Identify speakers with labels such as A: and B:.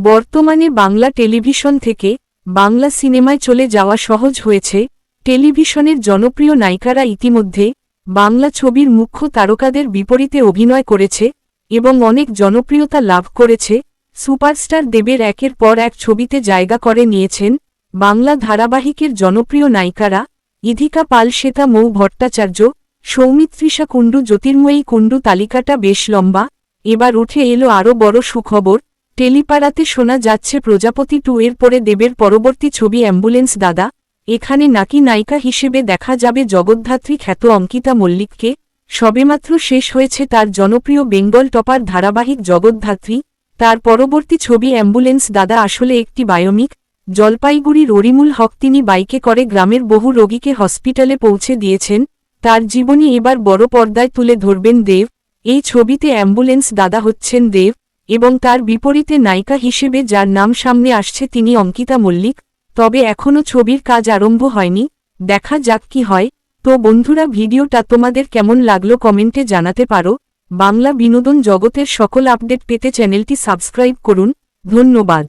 A: বর্তমানে বাংলা টেলিভিশন থেকে বাংলা সিনেমায় চলে যাওয়া সহজ হয়েছে। টেলিভিশনের জনপ্রিয় নায়িকারা ইতিমধ্যে বাংলা ছবির মুখ্য তারকাদের বিপরীতে অভিনয় করেছে এবং অনেক জনপ্রিয়তা লাভ করেছে। সুপারস্টার দেবের একের পর এক ছবিতে জায়গা করে নিয়েছেন বাংলা ধারাবাহিকের জনপ্রিয় নায়িকারা ইধিকা পাল, শ্বেতা মৌ ভট্টাচার্য, সৌমিত্রিষা কুণ্ডু, জ্যোতির্ময়ী কুণ্ডু, তালিকাটা বেশ লম্বা। এবার উঠে এলো আরও বড় সুখবর টেলিপাড়াতে শোনা যাচ্ছে, প্রজাপতি টু এর পরে দেবের পরবর্তী ছবি অ্যাম্বুলেন্স, দাদা। এখানে নাকি নায়িকা হিসেবে দেখা যাবে জগদ্ধাত্রী খ্যাত অঙ্কিতা মল্লিককে। সবেমাত্র শেষ হয়েছে তার জনপ্রিয় বেঙ্গল টপার ধারাবাহিক জগদ্ধাত্রী। তার পরবর্তী ছবি অ্যাম্বুলেন্স, দাদা, আসলে একটি বায়োমিক। জলপাইগুড়ির ররিমুল হক তিনি বাইকে করে গ্রামের বহু রোগীকে হসপিটালে পৌঁছে দিয়েছেন। তার জীবনী এবার বড় পর্দায় তুলে ধরবেন দেব। এই ছবিতে অ্যাম্বুলেন্স, দাদা, হচ্ছেন দেব। এবং তার বিপরীতে নায়িকা হিসেবে যার নাম সামনে আসছে তিনি অঙ্কিতা মল্লিক, তবে এখনও ছবির কাজ আরম্ভ হয়নি, দেখা যাক কি হয়। তো বন্ধুরা, ভিডিওটা তোমাদের কেমন লাগল কমেন্টে জানাতে পারো। বাংলা বিনোদন জগতের সকল আপডেট পেতে চ্যানেলটি সাবস্ক্রাইব করুন। ধন্যবাদ।